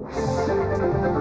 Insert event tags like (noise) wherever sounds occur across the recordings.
भावधरी (laughs)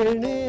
तेणे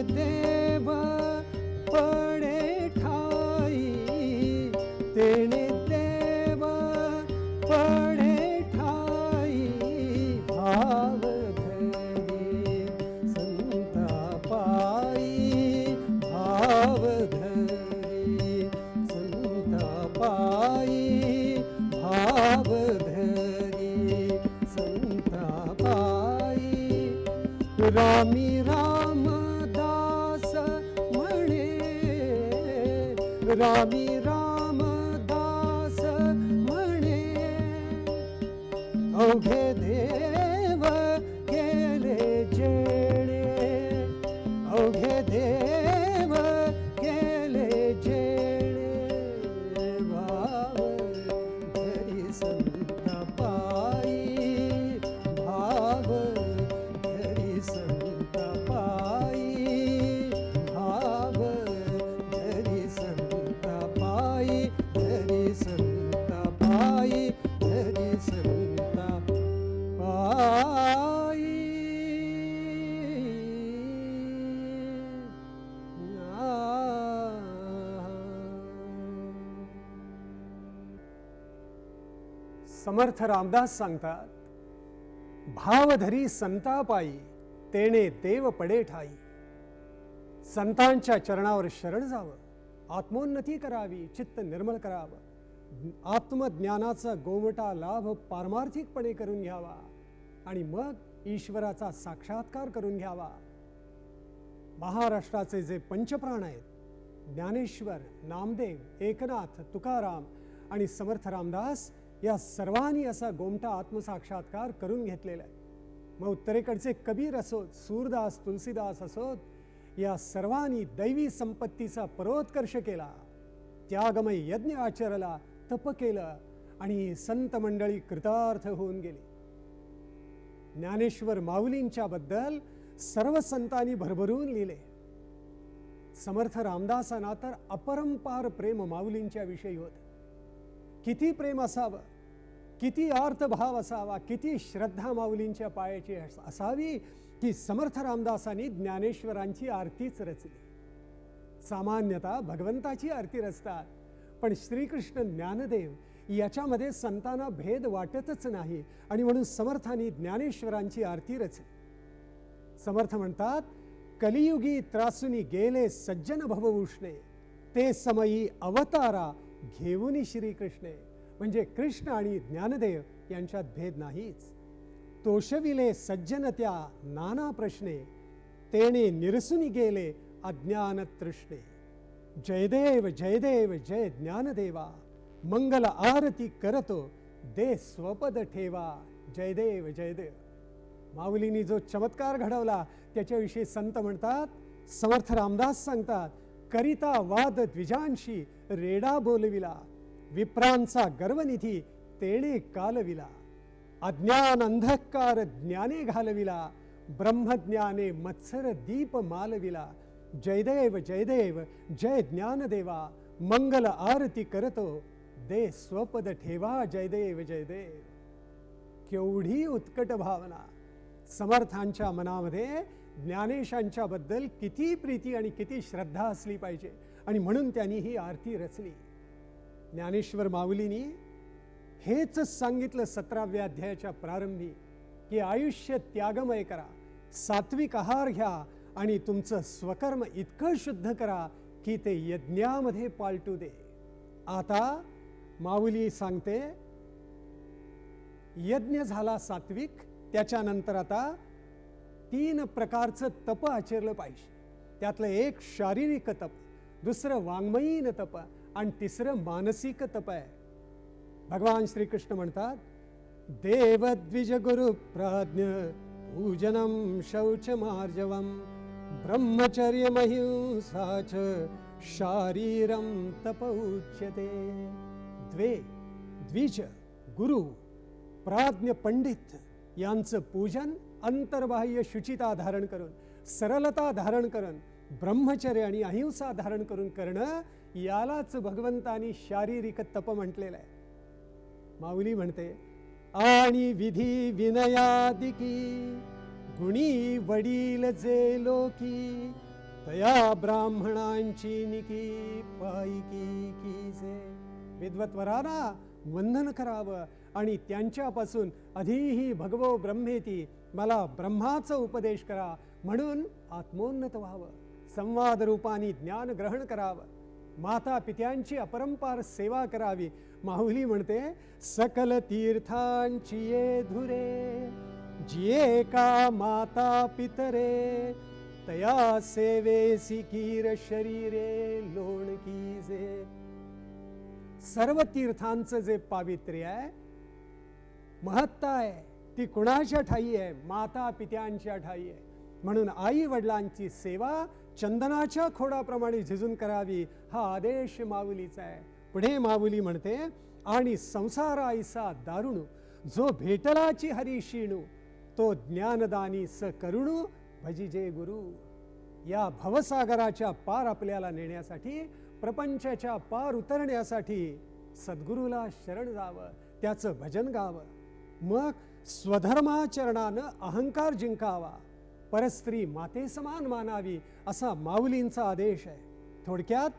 समर्थ रामदास सांगतात भावधरी संतापाई तेणे देव पडे ठाई संतांच्या चरणावर शरण जावं आत्मोन्नती करावी चित्त निर्मळ करावं. आत्मज्ञानाचा गोमटा लाभ पारमार्थिकपणे करून घ्यावा आणि मग ईश्वराचा साक्षात्कार करून घ्यावा. महाराष्ट्राचे जे पंचप्राण आहेत ज्ञानेश्वर नामदेव एकनाथ तुकाराम आणि समर्थ रामदास या सर्वांनी असा गोमटा आत्मसाक्षात्कार करून घेतलेला आहे. मग उत्तरेकडचे कबीर असोत सूरदास तुलसीदास असोत या सर्वांनी दैवी संपत्तीचा परोत्कर्ष केला. त्यागमय यज्ञ आचरला तप केलं आणि संत मंडळी कृतार्थ होऊन गेली. ज्ञानेश्वर माऊलींच्या बद्दल सर्व संतांनी भरभरून लिहिले. समर्थ रामदासांना तर अपरंपार प्रेम माऊलींच्या विषयी होत. किती प्रेम असावं? किती अर्थभाव असावा किती श्रद्धा माऊलींच्या पायाची असावी की समर्थ रामदासांनी ज्ञानेश्वरांची आरतीच रचली. सामान्यतः भगवंताची आरती रचतात पण श्रीकृष्ण ज्ञानदेव याच्यामध्ये संतांना भेद वाटतच नाही आणि म्हणून समर्थांनी ज्ञानेश्वरांची आरती रचली. समर्थ म्हणतात कलियुगी त्रासुनी गेले सज्जन भवभूषणे ते समयी अवतारा घेऊन श्रीकृष्णे. म्हणजे कृष्ण आणि ज्ञानदेव यांच्यात भेद नाहीच. तोषविले सज्जन त्या नाना प्रश्ने तेने निरसुनी गेले अज्ञान तृष्णे. जयदेव जयदेव जय ज्ञानदेवा मंगल आरती करतो दे स्वपद ठेवा. जयदेव जयदेव. माऊलींनी जो चमत्कार घडवला त्याच्याविषयी संत म्हणतात समर्थ रामदास सांगतात करिता वाद द्विजांशी रेडा बोलविला. विप्रांचा गर्वनिधी तेणे कालविला. अज्ञान अंधकार ज्ञाने घालविला. ब्रह्मज्ञाने मत्सर दीप मालविला. जयदेव जयदेव जय ज्ञानदेवा मंगल आरती करतो. दे स्वपद ठेवा जयदेव जयदेव. केवढी उत्कट भावना. समर्थांच्या मनामध्ये ज्ञानेशांच्या बद्दल किती प्रीती आणि किती श्रद्धा असली पाहिजे. आणि म्हणून त्यांनी ही आरती रचली. ज्ञानेश्वर माऊलीनी हेच सांगितलं सतराव्या अध्यायाच्या प्रारंभी की आयुष्य त्यागमय करा सात्विक आहार घ्या आणि तुमचं स्वकर्म इतकं शुद्ध करा की ते यज्ञामध्ये पालटू दे. आता माऊली सांगते यज्ञ झाला सात्विक त्याच्यानंतर आता तीन प्रकारचं तप आचरलं पाहिजे. त्यातलं एक शारीरिक तप दुसरं वाङ्मयीन तप आणि तिसरं मानसिक तप आहे. भगवान श्रीकृष्ण म्हणतात देवद्विज गुरु प्राज्ञ पूजनम शौच मार्जवम ब्रह्मचर्य महिंसाच च शारीरम तप उच्यते। द्वे द्विज गुरु प्राज्ञ पंडित यांचं पूजन अंतर्बाह्य शुचिता धारण करून सरलता धारण करून ब्रह्मचर्य आणि अहिंसा धारण करून करणं यालाच भगवंतानी शारीरिक तप म्हटलेलं आहे. माऊली म्हणते आणि विधी विनयादिकी गुणी वडील जे लोकी तया ब्राह्मणांची निकी पायकी की जे. विद्वत्वरांना वंदन करावं आणि त्यांच्यापासून अधिही भगवो ब्रह्मेती मला ब्रह्माचा उपदेश करा म्हणून आत्मोन्नत व्हावं. संवाद रूपाने ज्ञान ग्रहण करावं. माता पित्यांची अपरंपार सेवा करावी. माहुली म्हणते सकल तीर्थांची ये धुरे जिये का माता पितरे तया सेवेसी कीर शरीरे लोणकी जे सर्व तीर्थांचं जे पावित्र्य आहे महत्ता आहे ती कुणाच्या ठाई आहे? माता पित्यांच्या ठाई आहे. म्हणून आई वडिलांची सेवा चंदनाच्या खोडाप्रमाणे झिजून करावी हा आदेश माऊलीचा आहे. पुढे माऊली म्हणते आणि संसार आईसा दारुणू जो भेटलाची हरिशिणू तो ज्ञानदानी स करुणू भजिजे गुरु. या भवसागराच्या पार आपल्याला नेण्यासाठी प्रपंचाच्या पार उतरण्यासाठी सद्गुरूला शरण जावं त्याचं भजन गावं. मग स्वधर्माचरणानं अहंकार जिंकावा. परस्त्री माते समान मानावी असा माऊलींचा आदेश आहे. थोडक्यात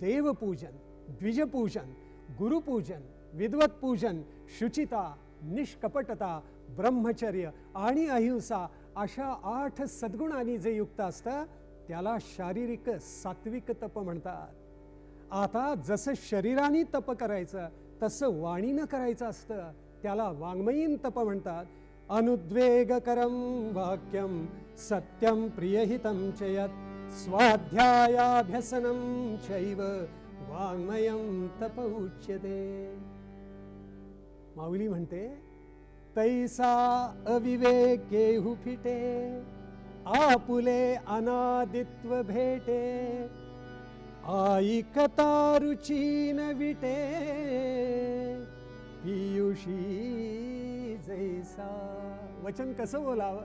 देवपूजन द्विजपूजन गुरुपूजन विद्वत्पूजन शुचिता निष्कपटता ब्रह्मचर्य आणि अहिंसा अशा आठ सद्गुणांनी जे युक्त असतं त्याला शारीरिक सात्विक तप म्हणतात. आता जसं शरीराने तप करायचं तसं वाणीनं करायचं असतं त्याला वाङ्मयीन तप म्हणतात. अनुद्वेगकरं वाक्यं सत्यं प्रियहितं च यत् स्वाध्यायाभ्यसनं चैव वाङ्मयं तप उच्यते माऊली म्हणते तैसा अविवेके फिटे आपुले अनादित्व भेटे ऐकता रुचीन विटे पियुषी जैसा. वचन कसं बोलावं?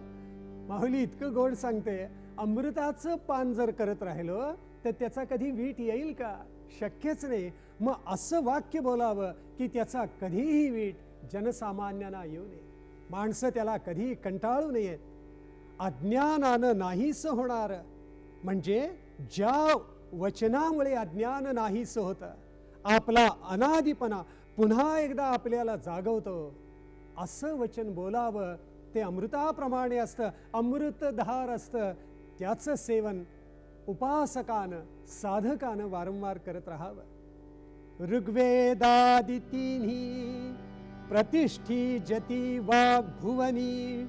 माहुली इतकं गोड सांगते अमृताचं पान जर करत राहिलो तर त्याचा कधी वीट येईल का? शक्यच नाही. मग असं वाक्य बोलावं की त्याचा कधीही वीट जनसामान्यांना येऊ नये. माणसं त्याला कधी कंटाळू नयेत. अज्ञानानं नाहीस होणार. म्हणजे ज्या वचनामुळे अज्ञान नाहीस होतं आपला अनादिपणा पुन्हा एकदा आपल्याला जागवतो. असं वचन बोलावं ते अमृताप्रमाणे असतं अमृतधार असतं. त्याचं सेवन उपासकानं साधकानं वारंवार करत राहावं. ऋग्वेदादी तिन्ही प्रतिष्ठी जती वाग्भुवनी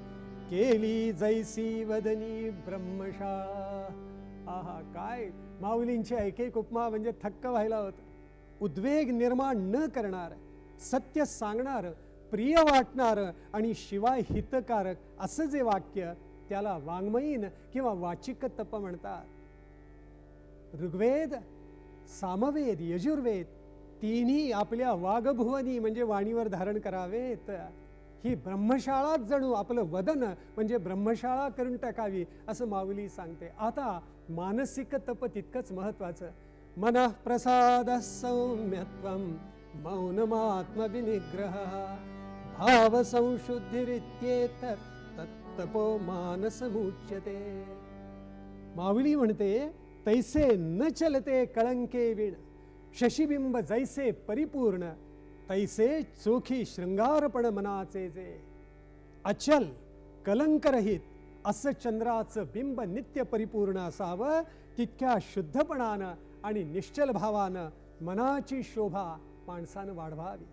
केली जैसी वदनी ब्रह्मशा. आहा काय? माऊलींची एक एक उपमा म्हणजे थक्क व्हायला होतं. उद्वेग निर्माण न करणार सत्य सांगणार प्रिय वाटणारं आणि शिवाय हितकारक असं जे वाक्य त्याला वाङ्मयीन किंवा वाचिक तप म्हणतात. ऋग्वेद सामवेद यजुर्वेद तिन्ही आपल्या वाघभुवनी म्हणजे वाणीवर धारण करावेत. ही ब्रह्मशाळाच जणू आपलं वदन म्हणजे ब्रह्मशाळा करून टाकावी असं माऊली सांगते. आता मानसिक तप तितकंच महत्वाचं मन प्रसाद सौम्यत्वं मौनमात्मविनिग्रह. भाव संशुद्धिरित्येत तत्तपो मानसमुच्यते. माऊली म्हणते तैसे न चलते कळंके विण शशिबिंब जैसे परिपूर्ण तैसे चोखी शृंगारपण मनाचे जे. अचल कलंकरहित असं चंद्राचं बिंब नित्य परिपूर्ण असावं तितक्या शुद्धपणानं आणि निश्चल भावानं मनाची शोभा माणसानं वाढवावी.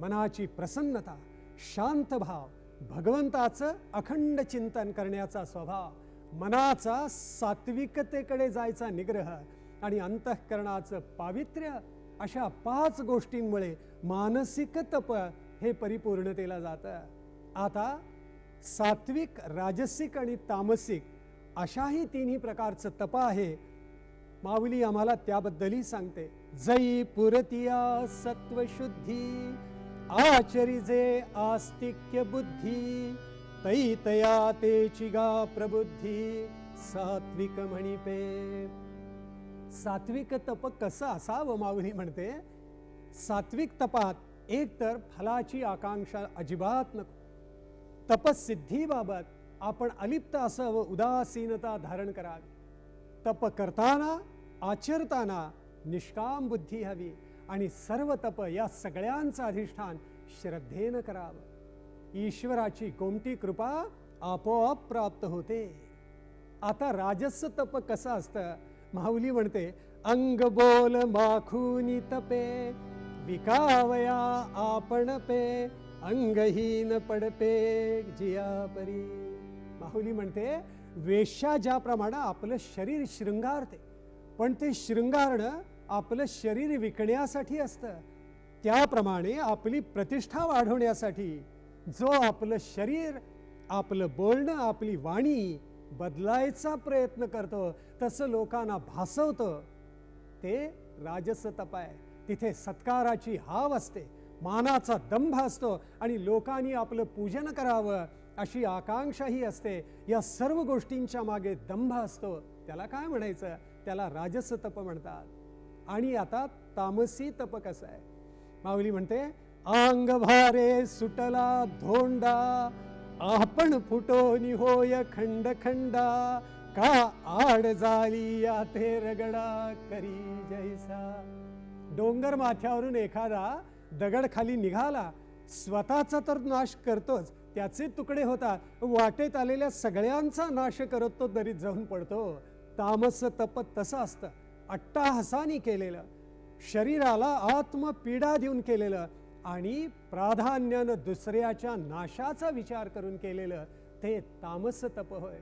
मनाची प्रसन्नता शांत भाव भगवंताचं अखंड चिंतन करण्याचा स्वभाव मनाचा सात्विकतेकडे जायचा निग्रह आणि अंतःकरणाचं पावित्र्य अशा पाच गोष्टींमुळे मानसिक तप हे परिपूर्णतेला जातं. आता सात्विक राजसिक आणि तामसिक अशाही तिन्ही प्रकारचं तप आहे. माऊली आम्हाला त्याबद्दलही सांगते. जई पुरतिया सत्वशुद्धी आचरिजे आस्तिक्य बुद्धी तै तया चिगा प्रबुद्धी सात्विक म्हणिपे. सात्विक तप कसं असावं माऊली म्हणते? सात्विक तपात एकतर फलाची आकांक्षा अजिबात नको. तपसिद्धीबाबत आपण अलिप्त असावं उदासीनता धारण करावी. तप करताना आचरताना निष्काम बुद्धी हवी. आणि सर्व तप या सगळ्यांचं अधिष्ठान श्रद्धेनं करावं. ईश्वराची कोमटी कृपा आपोआप प्राप्त होते. आता राजस तप कसं असतं? माऊली म्हणते अंग बोल माखुनी तपे विकावया आपण पे अंगहीन पडपे जियापरी माहुली म्हणते वेश्या ज्याप्रमाणे आपलं शरीर शृंगारते पण ते शृंगारणं आपलं शरीर विकण्यासाठी असतं. त्याप्रमाणे आपली प्रतिष्ठा वाढवण्यासाठी जो आपलं शरीर आपलं बोलणं आपली वाणी बदलायचा प्रयत्न करतो तसं लोकांना भासवतं. ते राजस तप आहे. तिथे सत्काराची हाव असते. मानाचा दंभ असतो आणि लोकांनी आपलं पूजन करावं अशी आकांक्षाही असते. या सर्व गोष्टींच्या मागे दंभ असतो. त्याला काय म्हणायचं? त्याला राजस तप म्हणतात. आणि आता तामसी तप कसं आहे? माऊली म्हणते अंग भारे सुटला धोंडा आपण फुटोनी होय खंड खंडा का आड झाली या ते रगडा करी जैसा. डोंगर माथ्यावरून एखादा दगड खाली निघाला स्वतःचा तर नाश करतोच त्याचे तुकडे होतात वाटेत आलेल्या सगळ्यांचा नाश करत तो दरीत जाऊन पडतो. तामस तप तसं असतं. अट्टाहसानी केलेलं शरीराला आत्मपीडा देऊन केलेलं आणि प्राधान्यानं दुसऱ्याच्या नाशाचा विचार करून केलेलं ते तामस तप होय.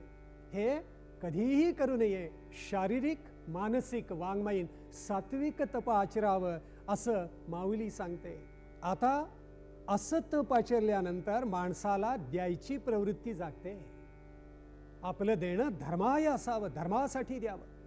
हे कधीही करू नये. शारीरिक मानसिक वाङ्मयीन सात्विक तप आचरावं असं माऊली सांगते. आता असं तप आचरल्यानंतर माणसाला द्यायची प्रवृत्ती जागते. आपलं देणं धर्माय असावं धर्मासाठी द्यावं.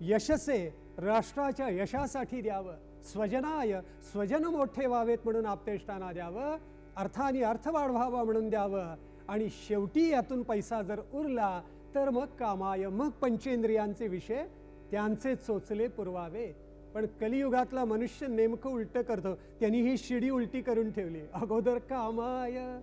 यशसे राष्ट्राच्या यशासाठी द्यावं. स्वजनाय स्वजन मोठे व्हावेत म्हणून आपतेष्टांना द्यावं. अर्थाने अर्थ वाढवावा म्हणून द्यावं. आणि शेवटी यातून पैसा जर उरला तर मग कामाय मग पंचेंद्रियांचे विषय त्यांचे चोचले पुरवावे. पण कलियुगातला मनुष्य नेमकं उलटं करतो. त्यांनी ही शिडी उलटी करून ठेवली. अगोदर कामाय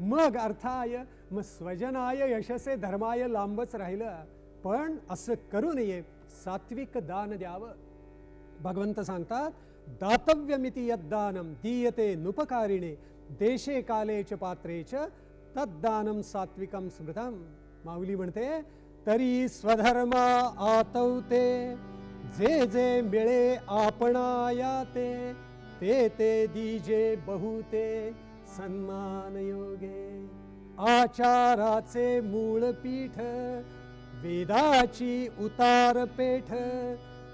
मग अर्थाय मग स्वजनाय यशसे धर्माय लांबच राहिलं. पण असं करू नये. सात्विक दान द्यावं. भगवंत सांगतात दातव्यमिती यद्दानम दीयते नुपकारिणे देशे काले च पात्रे च तद्दानम सात्विकम स्मृतम. माऊली म्हणते तरी स्वधर्मा आतवते जे जे मिळे आपणाया ते ते ते दीजे बहुते सन्मान योगे आचाराचे मूळ पीठ वेदाची उतार पेठ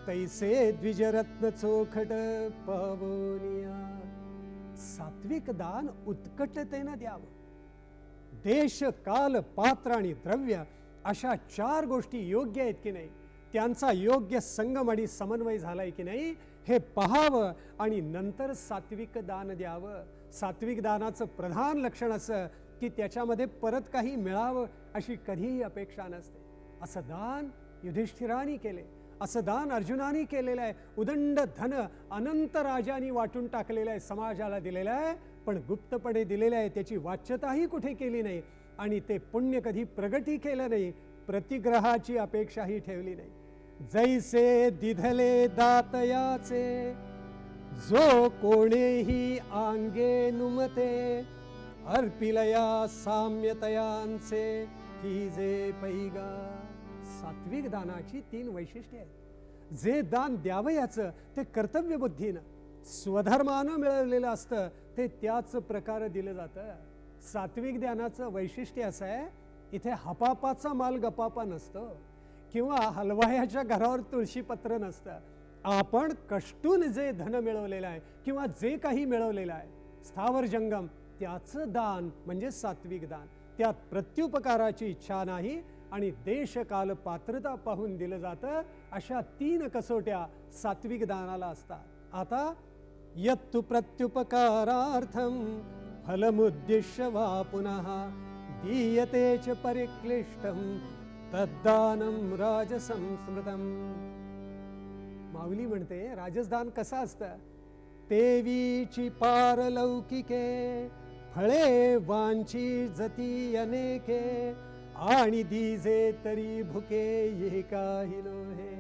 तैसे द्विजरत्न चोखट पवनिया. सात्विक दान उत्कटतेनं द्यावं. देश काल पात्र आणि द्रव्य अशा चार गोष्टी योग्य आहेत की नाही? त्यांचा योग्य संगम आणि समन्वय झालाय की नाही? हे पहावं आणि नंतर सात्विक दान द्यावं. सात्विक दानाचं प्रधान लक्षण असं की त्याच्यामध्ये परत काही मिळावं अशी कधीही अपेक्षा नसते. असं दान युधिष्ठिराने केले. असं दान अर्जुनाने केलेलं आहे. उदंड धन अनंत राजांनी वाटून टाकलेलं आहे. समाजाला दिलेलं आहे. पण गुप्तपणे दिलेलं आहे. त्याची वाच्यताही कुठे केली नाही. आणि ते पुण्य कधी प्रगती केलं नाही. प्रतिग्रहाची अपेक्षाही ठेवली नाही. जैसे दिधले दातयाचे जो कोणीही आंगे नुमते अर्पिलया साम्यतयांचे की जे पैगा सात्विक दानाची तीन वैशिष्ट्ये आहेत. जे दान द्यावयाचं ते कर्तव्य बुद्धीनं. स्वधर्मानं मिळवलेलं असतं ते त्याच प्रकारे दिलं जातं. सात्विक ज्ञानाचं वैशिष्ट्य असं आहे इथे हपापाचा माल गपापा नसतो. किंवा हलवायाच्या घरावर तुळशीपत्र नसतं. आपण कष्टून जे धन मिळवलेलं आहे किंवा जे काही मिळवलेलं आहे स्थावर जंगम त्याचं दान म्हणजे सात्विक दान. त्यात प्रत्युपकाराची इच्छा नाही आणि देशकाल पात्रता पाहून दिलं जातं अशा तीन कसोट्या सात्विक दानाला असतात. आता यत्तु प्रत्युपकारार्थम फलमुद्दिश्य वा पुनः दीयते च परिक्लिष्टम तद्दानं राजसंस्मृतम. माऊली म्हणते राजस्थान कसं असतं? तेवीची पारलौकिके फळे वांची जती अनेके आणि दिजे तरी भुके ये काही हे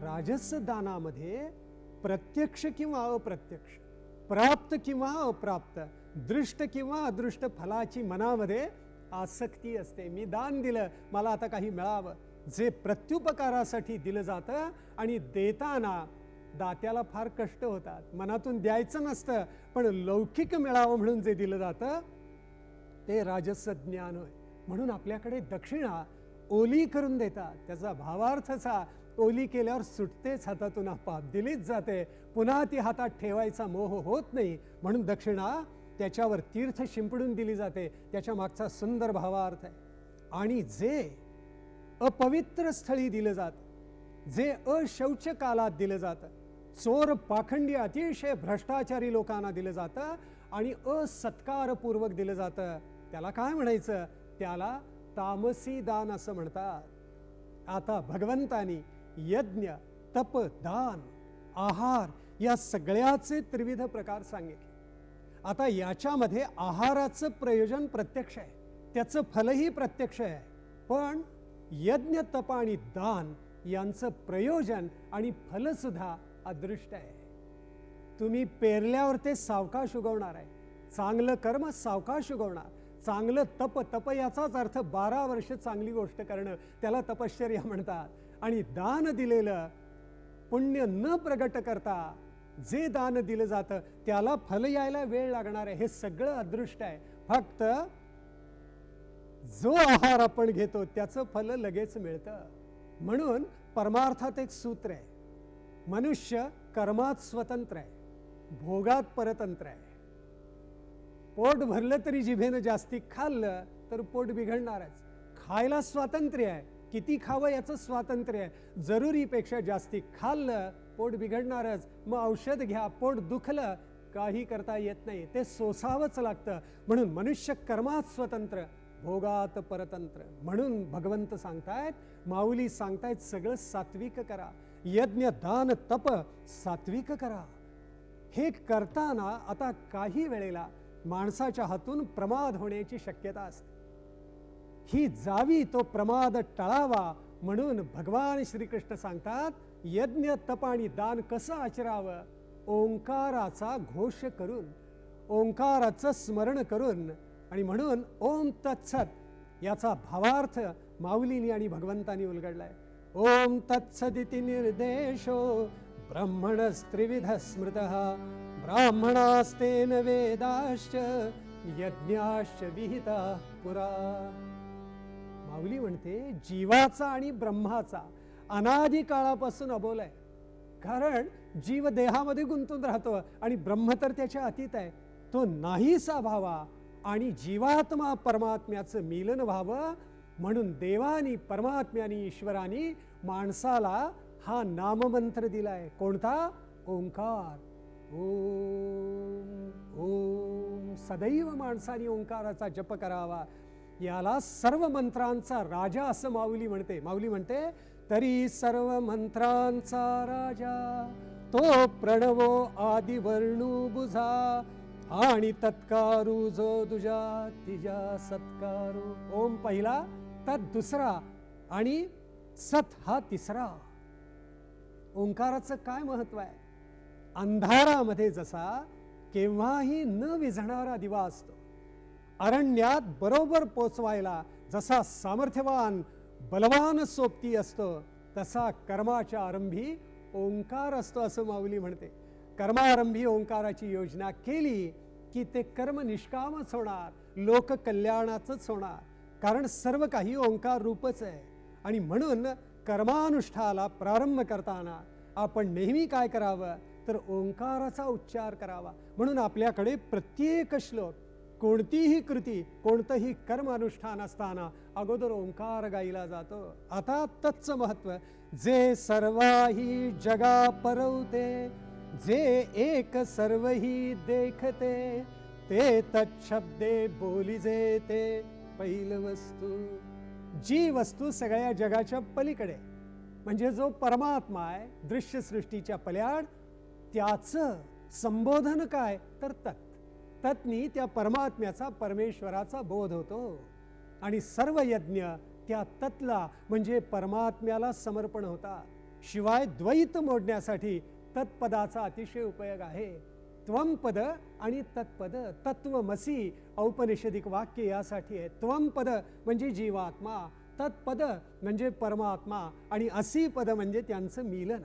राजस दानामध्ये प्रत्यक्ष किंवा अप्रत्यक्ष प्राप्त किंवा अप्राप्त दृष्ट किंवा अदृष्ट फलाची मनामध्ये आसक्ती असते. मी दान दिलं मला आता काही मिळावं. जे प्रत्युपकारासाठी दिलं जातं आणि देताना दात्याला फार कष्ट होतात. मनातून द्यायचं नसतं पण लौकिक मिळावं म्हणून जे दिलं जातं ते राजस्व ज्ञान होय. म्हणून आपल्याकडे दक्षिणा ओली करून देतात त्याचा भावार्थचा ओली केल्यावर सुटतेच हातातून आपाप दिलीच जाते. पुन्हा ती हातात ठेवायचा मोह होत नाही. म्हणून दक्षिणा त्याच्यावर तीर्थ शिंपडून दिली जाते. त्याच्या मागचा सुंदर भावार्थ आहे. आणि जे अपवित्र स्थळी दिलं जातं जे अशौच कालात दिलं जातं चोर पाखंडी अतिशय भ्रष्टाचारी लोकांना दिलं जातं आणि असत्कारपूर्वक दिलं जातं त्याला काय म्हणायचं? त्याला तामसी दान असं म्हणतात. आता भगवंतानी यज्ञ तप दान आहार या सगळ्याचे त्रिविध प्रकार सांगितले. आता याच्यामध्ये आहाराचं प्रयोजन प्रत्यक्ष आहे. त्याचं फलही प्रत्यक्ष आहे. पण यज्ञ तप आणि दान यांचं प्रयोजन आणि फलसुद्धा अदृष्ट आहे. तुम्ही पेरल्यावर ते सावकाश उगवणार आहे. चांगलं कर्म सावकाश उगवणार. चांगलं तप तप याचाच अर्थ बारा वर्ष चांगली गोष्ट करणं. त्याला तपश्चर्या म्हणतात. आणि दान दिलेलं पुण्य न प्रगट करता जे दान दिलं जातं त्याला फल यायला वेळ लागणार आहे. हे सगळं अदृष्ट आहे. फक्त जो आहार आपण घेतो त्याचं फल लगेच मिळतं. म्हणून परमार्थात एक सूत्र आहे. मनुष्य कर्मात स्वतंत्र आहे. भोगात परतंत्र आहे. पोट भरलं तरी जिभेनं जास्ती खाल्लं तर पोट बिघडणारच. खायला स्वातंत्र्य आहे. किती खावं याचं स्वातंत्र्य आहे. जरुरीपेक्षा जास्ती खाल्लं पोट बिघडणारच. मग औषध घ्या पोट दुखलं काही करता येत नाही. ते सोसावंच लागतं. म्हणून मनुष्य कर्मात स्वतंत्र भोगात परतंत्र. म्हणून भगवंत सांगतायत माऊली सांगतायत सगळं सात्विक करा. यज्ञ दान तप सात्विक करा. हे करताना आता काही वेळेला माणसाच्या हातून प्रमाद होण्याची शक्यता असते. ही जावी तो प्रमाद टळावा म्हणून भगवान श्रीकृष्ण सांगतात यज्ञ तप आणि दान कसं आचरावं? ओंकाराचा घोष करून ओंकाराचं स्मरण करून आणि म्हणून ओम तत्सत याचा भावार्थ माऊलीनी आणि भगवंतानी उलगडलाय. ओम तत्सदिती निर्देशो ब्रह्मण त्रिविध स्मृत ब्राह्मणास्तेन वेदाश्च यज्ञाश्च विहिता पुरा. माऊली म्हणते जीवाचा आणि ब्रह्माचा अनादी काळापासून अबोल आहे. कारण जीव देहामध्ये गुंतून राहतो आणि ब्रह्म तर त्याच्या अतीत आहे. तो नाहीसा व्हावा आणि जीवात्मा परमात्म्याचं मिलन व्हावं म्हणून देवानी परमात्म्यानी ईश्वरानी माणसाला हा नाममंत्र दिलाय. कोणता? ओंकार. ओम ओम. सदैव माणसाने ओंकाराचा जप करावा. याला सर्व मंत्रांचा राजा असं माऊली म्हणते. माऊली म्हणते तरी सर्व मंत्रांचा राजा तो प्रणवो आदि वर्णू बुझा. आणि तत्कारू जो दुजा तिजा सत्कारू. ओम पहिला तत् दुसरा आणि सत हा तिसरा. ओंकाराचं काय महत्त्व आहे? अंधारामध्ये जसा केव्हाही न विझणारा दिवा असतो. अरण्यात बरोबर पोचवायला जसा सामर्थ्यवान बलवान सोबती असतो तसा कर्माच्या आरंभी ओंकार असतो असं माऊली म्हणते. कर्मारंभी ओंकाराची योजना केली की ते कर्म निष्कामच होणार लोककल्याणाचंच होणार. कारण सर्व काही ओंकार रूपच आहे. आणि म्हणून कर्मानुष्ठाला प्रारंभ करताना आपण नेहमी काय करावं? तर ओंकाराचा उच्चार करावा. म्हणून आपल्याकडे प्रत्येक श्लोक कोणतीही कृती कोणतंही कर्म अनुष्ठान असताना अगोदर ओंकार गायला जातो. आता तत्च महत्त्व जे सर्वाही जगा परवते जे एक सर्वही देखते ते तच्छब्दे बोलिजे ते पहिल वस्तू जी वस्तू सगळ्या जगाच्या पलीकडे म्हणजे जो परमात्मा आहे दृश्यसृष्टीच्या पल्याड त्याचं संबोधन काय? तर तत्. तत्नी त्या परमात्म्याचा परमेश्वराचा बोध होतो. आणि सर्व यज्ञ त्या तत्ला म्हणजे परमात्म्याला समर्पण होता शिवाय द्वैत मोडण्यासाठी तत्पदाचा अतिशय उपयोग आहे. त्वमपद आणि तत्पद. तत्वमसी औपनिषदिक वाक्य यासाठी आहे. त्वमपद म्हणजे जीवात्मा तत्पद म्हणजे परमात्मा आणि असी पद म्हणजे त्यांचं मिलन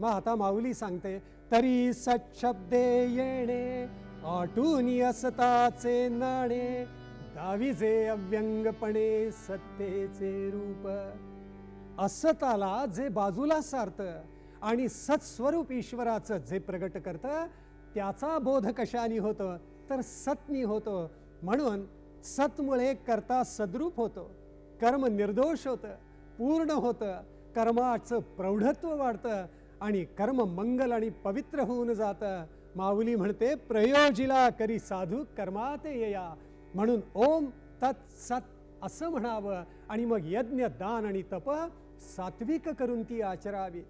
मग आता माऊली सांगते तरी सच्छब्दे येणे आटून असताचे नाणे दाविजे अव्यंगपणे सत्तेचे रूप. असताला जे बाजूला सारतं आणि सत्स्वरूप ईश्वराचं जे प्रगट करतं त्याचा बोध कशाने होतं? तर सत्नी होतो. म्हणून सतमुळे करता सद्रूप होतो. कर्म निर्दोष होतं पूर्ण होतं. कर्माचं प्रौढत्व वाढतं. आणि कर्म मंगल आणि पवित्र होऊन जातं. माऊली म्हणते प्रयोजिला करी साधू कर्मात येया. म्हणून ओम तत् सत असं म्हणावं. आणि मग यज्ञ दान आणि तप सात्विक करून ती आचरावी.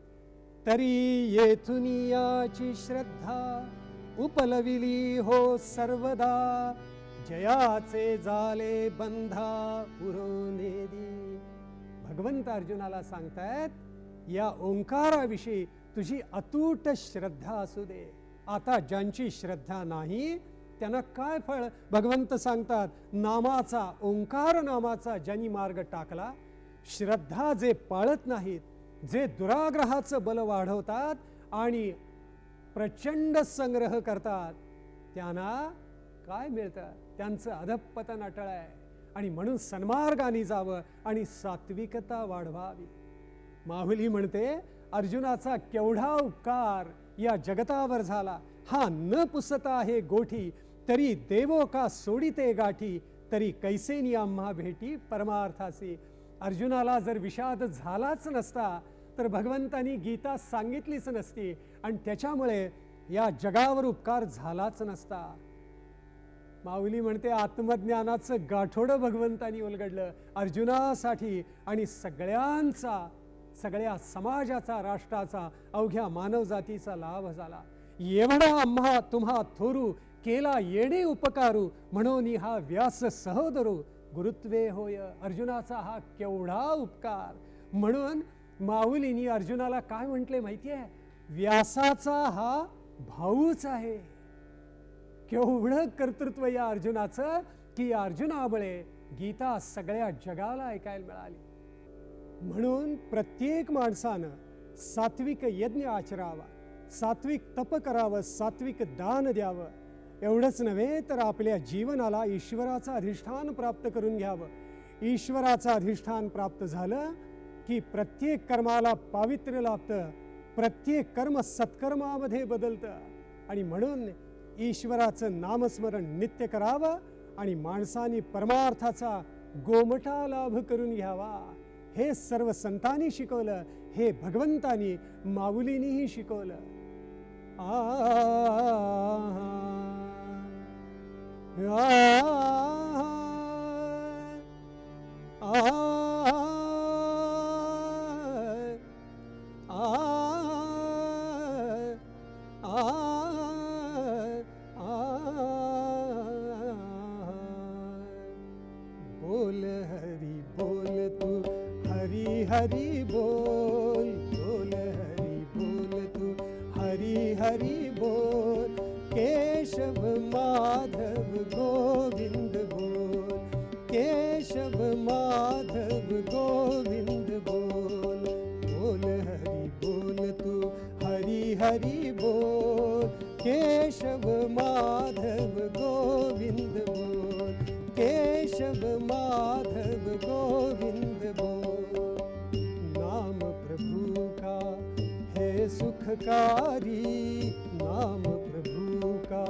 तरी येथून याची श्रद्धा उपलविली हो सर्वदा. जयाचे झाले बंधा पुरवणे भगवंत अर्जुनाला सांगतायत या ओंकाराविषयी तुझी अतूट श्रद्धा असू दे. आता ज्यांची श्रद्धा नाही त्यांना काय फळ? भगवंत सांगतात नामाचा ओंकार नामाचा ज्यांनी मार्ग टाकला श्रद्धा जे पाळत नाहीत जे दुराग्रहाचं बल वाढवतात आणि प्रचंड संग्रह करतात त्यांना काय मिळतं? त्यांचं अधपतन अटळ आहे. आणि म्हणून सन्मार्गाने जावं आणि सात्विकता वाढवावी. माहुली म्हणते अर्जुनाचा केवढा उपकार या जगतावर झाला. हा न पुसता आहे गोठी तरी देवो का सोडिते गाठी तरी कैसेनी आम्हा भेटी परमार्थासी. अर्जुनाला जर विषाद झालाच नसता तर भगवंतानी गीता सांगितलीच नसती आणि त्याच्यामुळे या जगावर उपकार झालाच नसता. माऊली म्हणते आत्मज्ञानाचं गाठोडं भगवंतानी उलगडलं. अर्जुनासाठी आणि सगळ्यांचा सगळ्या समाजाचा राष्ट्राचा अवघ्या मानवजातीचा लाभ झाला. एवढा आम्हा तुम्हा थोरू केला येणे उपकारू म्हणून हा व्यास सहोदरू गुरुत्वे होय अर्जुनाचा हा केवढा उपकार. म्हणून माऊलीनी अर्जुनाला काय म्हटले माहितीये? व्यासाचा हा भाऊच आहे. केवढं कर्तृत्व या अर्जुनाचं की अर्जुनामुळे गीता सगळ्या जगाला ऐकायला मिळाली. म्हणून प्रत्येक माणसानं सात्विक यज्ञ आचरावा सात्विक तप करावं सात्विक दान द्यावं. एवढंच नव्हे तर आपल्या जीवनाला ईश्वराचं अधिष्ठान प्राप्त करून घ्यावं. ईश्वराचं अधिष्ठान प्राप्त झालं की प्रत्येक कर्माला पावित्र्य लाभतं प्रत्येक कर्म सत्कर्मामध्ये बदलतं. आणि म्हणून ईश्वराचं नामस्मरण नित्य करावं आणि माणसाने परमार्थाचा गोमटा लाभ करून घ्यावा. हे सर्व संतांनी शिकवलं हे भगवंतानी माऊलीनीही शिकवलं आ आ माधव गोविंद बोल केशव माधव गोविंद बोल। नाम प्रभु का है सुखकारी नाम प्रभु का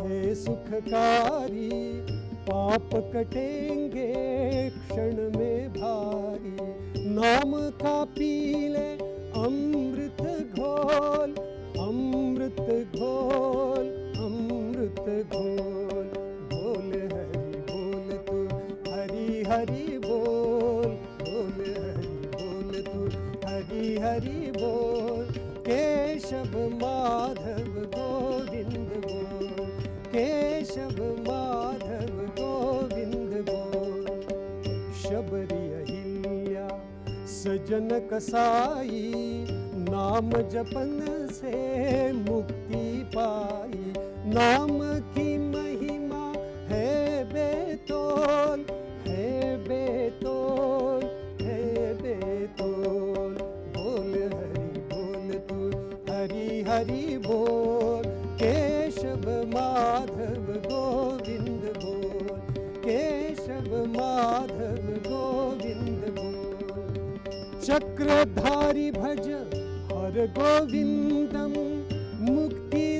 है सुखकारी। पाप कटेंगे क्षण में भारी नाम का पीले अमृत घोल अमृत घोल। अमृत घोल बोल हरि बोल तू हरि हरि बोल बोल हरि बोल तू हरि हरि बोल केशव माधव गोविंद बोल केशव माधव गोविंद बोल। शबरी अहिल्या सजन कसाई नाम जपन से मुक्ति पाई। नाम की महिमा है बेतोल है बेतोल है बेतोल। बोल हरि बोल तू हरि हरि बोल। केशव माधव गोविंद बोल। केशव माधव गोविंद बोल। चक्रधारी भज हर गोविंदम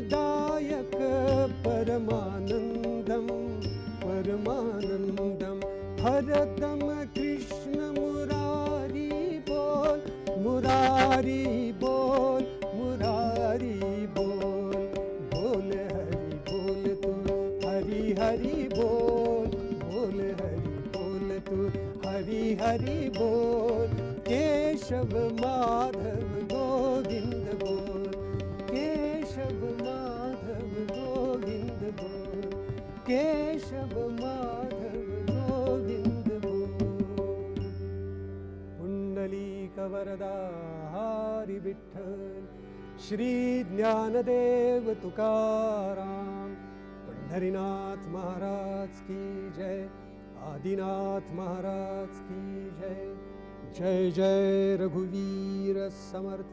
मुक्तिदायक परमानन्दं परमानन्दं। हरदम कृष्ण मुरारी बोल मुरारी बोल मुरारी बोल। बोल हरि बोल तू हरि हरि बोल। बोल हरि बोल तू हरि हरि बोल। केशव माधव केशव माधव गोविंद बोल पुंडलीक वरदा हरी विठ्ठल श्री ज्ञानदेव तुकाराम पंढरीनाथ महाराज की जय। आदिनाथ महाराज की जय। जय जय रघुवीर समर्थ